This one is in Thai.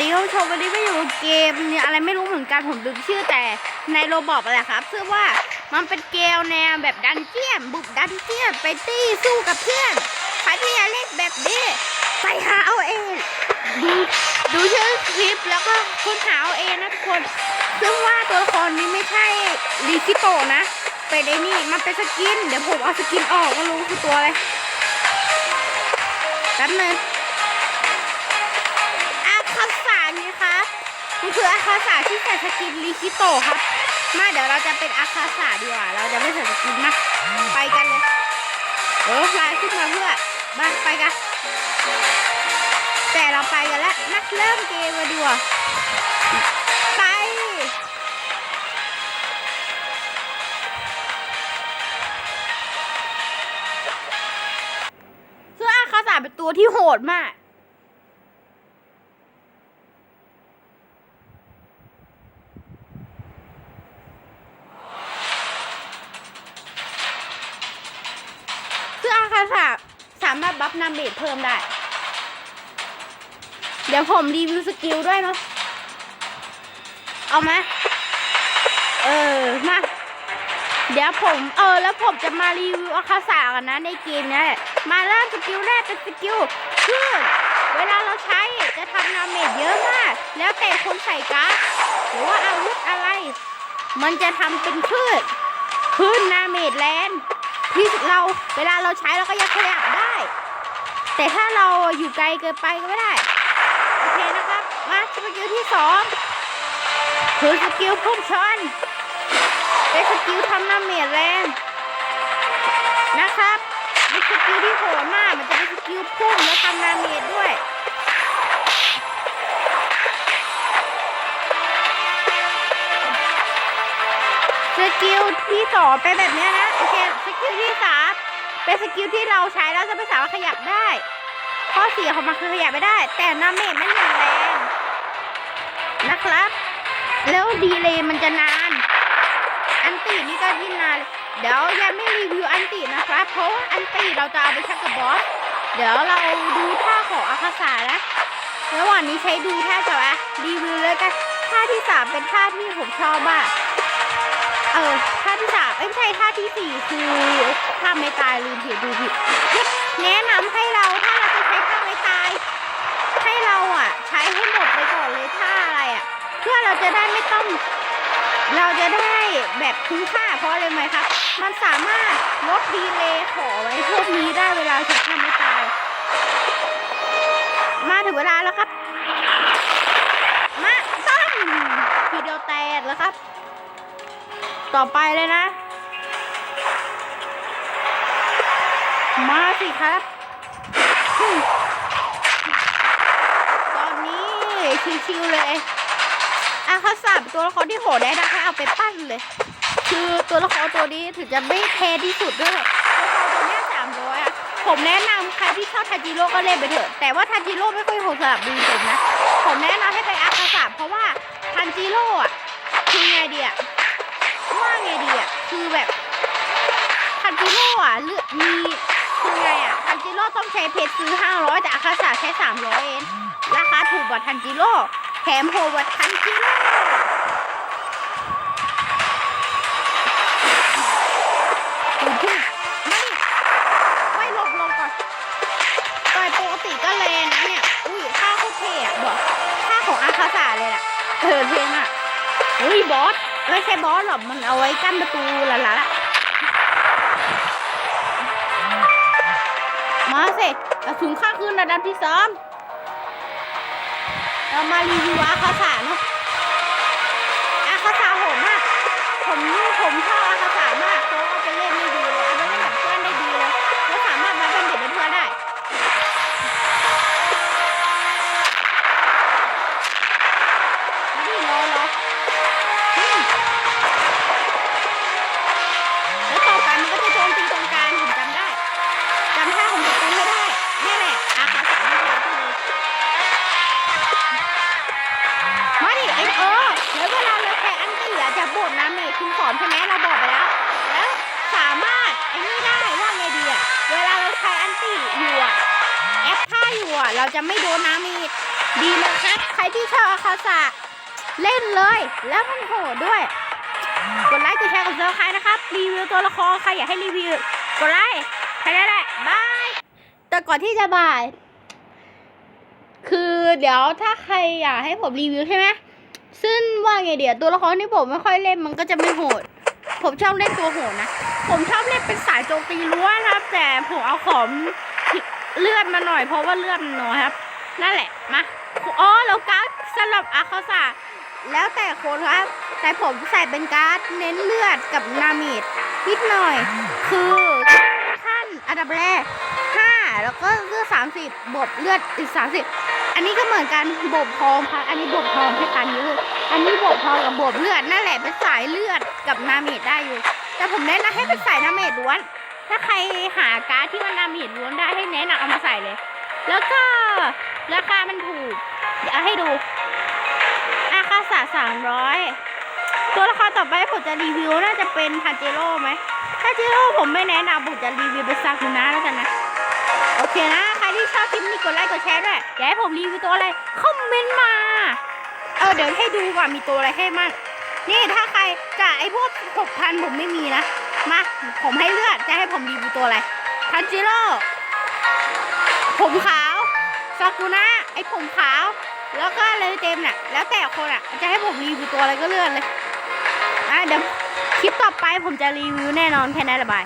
ดีท่านผู้ชมวันนี้ไม่อยู่เกมเนี่ยอะไรไม่รู้เหมือนกันผมลืมชื่อแต่ในโรบอกอะไรครับซึ่งว่ามันเป็นเกมแนวแบบดันเจียนบุกดันเจียนไปตี้สู้กับเพื่อนใครที่อยากเล่นแบบนี้ไปหาเอาเองดูดูชื่อคลิปแล้วก็ค้นหาเอาเองนะทุกคน ซึ่งว่าตัวละครนี้ไม่ใช่ลิคิโตนะเป็นไอ้นี่มันเป็นสกิน เดี๋ยวผมเอาสกินออกก็รู้คือตัวอะไรแป๊บนึง มันคืออาคาสาที่ใส่สกินลิคิโตครับ มาเดี๋ยวเราจะเป็นอาคาสาดีกว่า เราจะไม่ใส่สกินนะไปกันเลยเออลายขึ้นมาเพื่อมาไปกัน แต่เราไปกันแล้วนักเริ่มเกมมาดีกว่าไปซึ่งอาคาสาเป็นตัวที่โหดมาก บัฟนาเมจเพิ่มได้ เดี๋ยวผมรีวิวสกิลด้วยเนาะ เอาไหมเออ มา เดี๋ยวผมเออ แล้วผมจะมารีวิวอาคาสากันนะในเกมเนี้ยมาเริ่มสกิลแรกเป็นสกิลคือเวลาเราใช้จะทำนาเมจเยอะมาก แล้วแต่คนใส่การ์ดหรือว่าอาวุธอะไร มันจะทำเป็นคลื่นคลื่นนาเมจแลนด์ที่เราเวลาเราใช้เราก็ยังขยับได้ แต่ถ้าเราอยู่ไกลเกินไปก็ไม่ได้ โอเคนะครับ มาสกิลที่สองคือสกิลพุ่งชนเป็นสกิลทำน้ำเมียแรงนะครับเป็นสกิลที่โหดมากมันจะเป็นสกิลพุ่งแล้วทำน้ำเมียด้วยสกิลที่สองเป็นแบบนี้นะ โอเค สกิลที่สาม เป็นสกิลที่เราใช้แล้วจะไม่สามารถขยับได้ ข้อเสียของมันคือขยับไม่ได้ แต่น้ำเมจไม่อย่างแรงนะครับ แล้วดีเลยมันจะนาน อันตีนี่ก็ยิ่งนาน เดี๋ยวยังไม่รีวิวอันตีนะครับ เพราะว่าอันตีเราจะเอาไปชักกับบอส เดี๋ยวเราดูท่าของอาคาสานะระหว่างนี้ใช้ดูท่าก่อนอะรีวิวเลยกันท่าที่สามเป็นท่าที่ผมชอบมาก เออท่าที่สามเอ้ยไม่ใช่ท่าที่สี่คือท่าไม่ตายลืมผิดดูผิดแนะนำให้เราถ้าเราจะใช้ท่าไม่ตาย ให้เราอะ ใช้ให้หมดไปก่อนเลยท่าอะไรอะ เพื่อเราจะได้ไม่ต้อง เราจะได้แบบคุ้มค่าเพราะอะไรไหมครับ มันสามารถลดดีเลย์ขอไอ้พวกนี้ได้เวลาใช้ท่าไม่ตาย มาถึงเวลาแล้วครับ มาตั้งทีเดียวแตกแล้วครับ ต่อไปเลยนะ มาสิครับ ตอนนี้ชิวๆเลยอาคาสาเป็นตัวละครที่โหดได้นะคะเอาไปปั้นเลย คือตัวละครตัวนี้ถึงจะไม่แพ้ที่สุดด้วยตัวละครตัวนี้สามร้อยอะผมแนะนำใครที่ชอบทาจิโร่ก็เล่นไปเถอะ แต่ว่าทาจิโร่ไม่ค่อยโหดสำหรับดูผมนะ ผมแนะนำให้ไปอาคาสาเพราะว่าทันจิโร่อะคือไงดีอะ ไงดีอะคือแบบทันจิโร่อะเลือกมีคือไงอะทันจิโร่ต้องใช้เพชรซื้อห้าร้อยแต่อาคาสาใช้สามร้อยเองราคาถูกกว่าทันจิโร่แถมโหดกว่าทันจิโร่ดูขึ้นไม่ไม่หลบลงก่อนต่อยปกติก็แรงนะเนี่ย อุ้ยท่าโคตรเท่อะบอกท่าของอาคาสาเลยล่ะเออเท่มากอุ้ยบอส ไม่ใช่บอสหรอกมันเอาไว้กั้นประตูละละมาสิกระสุนข้าขึ้นระดับที่สองเรามารีวิวอาคาสาเนาะอาคาสาโหดมากผมผมชอบอาคาสา อันตีอะจะบ่นน้ำเมจคุณสอนใช่ไหมเราบอกไปแล้ว แล้วสามารถไอ้นี่ได้ว่าไงดีอะเวลาเราใช้อันตีอยู่อะแอปท่าอยู่อะเราจะไม่โดนน้ำเมจดีเลยครับ ใครที่ชอบอาคาสะเล่นเลย แล้วมันโหดด้วย กดไลค์กดแชร์กดซับสไครต์นะครับ รีวิวตัวละครใครอยากให้รีวิว กดไลค์แค่นั้นแหละบาย แต่ก่อนที่จะบาย คือเดี๋ยวถ้าใครอยากให้ผมรีวิวใช่ไหม ซึ่งว่าไงเดี๋ยวตัวละครที่ผมไม่ค่อยเล่นมันก็จะไม่โหด ผมชอบเล่นตัวโหดนะ ผมชอบเล่นเป็นสายโจมตีล้วนครับ แต่ผมเอาของเลือดมาหน่อยเพราะว่าเลือดมันน้อยครับ นั่นแหละมาอ๋อแล้วการ์ดสำหรับอาคาสะแล้วแต่คนครับ แต่ผมใส่เป็นการ์ดเน้นเลือดกับนามิดนิดหน่อย คือท่านอันดับแรกห้าแล้วก็เลือดสามสิบบวกเลือดอีกสามสิบ อันนี้ก็เหมือนกันบวกทองครับอันนี้บวกทองให้กันเยอะอันนี้บวกทองกับบวกเลือดนั่นแหละเป็นสายเลือดกับนามิดได้อยู่ แต่ผมแนะนำให้เป็นสายนามิดล้วน ถ้าใครหาการ์ดที่มันนามิดล้วนได้ให้แนะนำเอามาใส่เลย แล้วก็ราคามันถูก เดี๋ยวให้ดูอาคาสะสามร้อยตัวละครต่อไปผมจะรีวิวน่าจะเป็นทันเจโร่ไหมทันเจโร่ผมไม่แนะนำผมจะรีวิวเป็นซากุนะแล้วกันนะ โอเคนะ ที่ชอบคลิปนี้กดไลค์กดแชร์ด้วยอยากให้ผมรีวิวตัวอะไรคอมเมนต์มา เออเดี๋ยวให้ดูก่อนมีตัวอะไรให้มั่งนี่ถ้าใครจะไอพวกหกพันผมไม่มีนะ มาผมให้เลือกจะให้ผมรีวิวตัวอะไรทันจิโร่ผมขาวซากุนะไอผมขาว แล้วก็เลยเต็มน่ะ แล้วแต่คนอะ จะให้ผมรีวิวตัวอะไรก็เลือกเลยอะเดี๋ยวคลิปต่อไปผมจะรีวิวแน่นอนแค่นั้นละบาย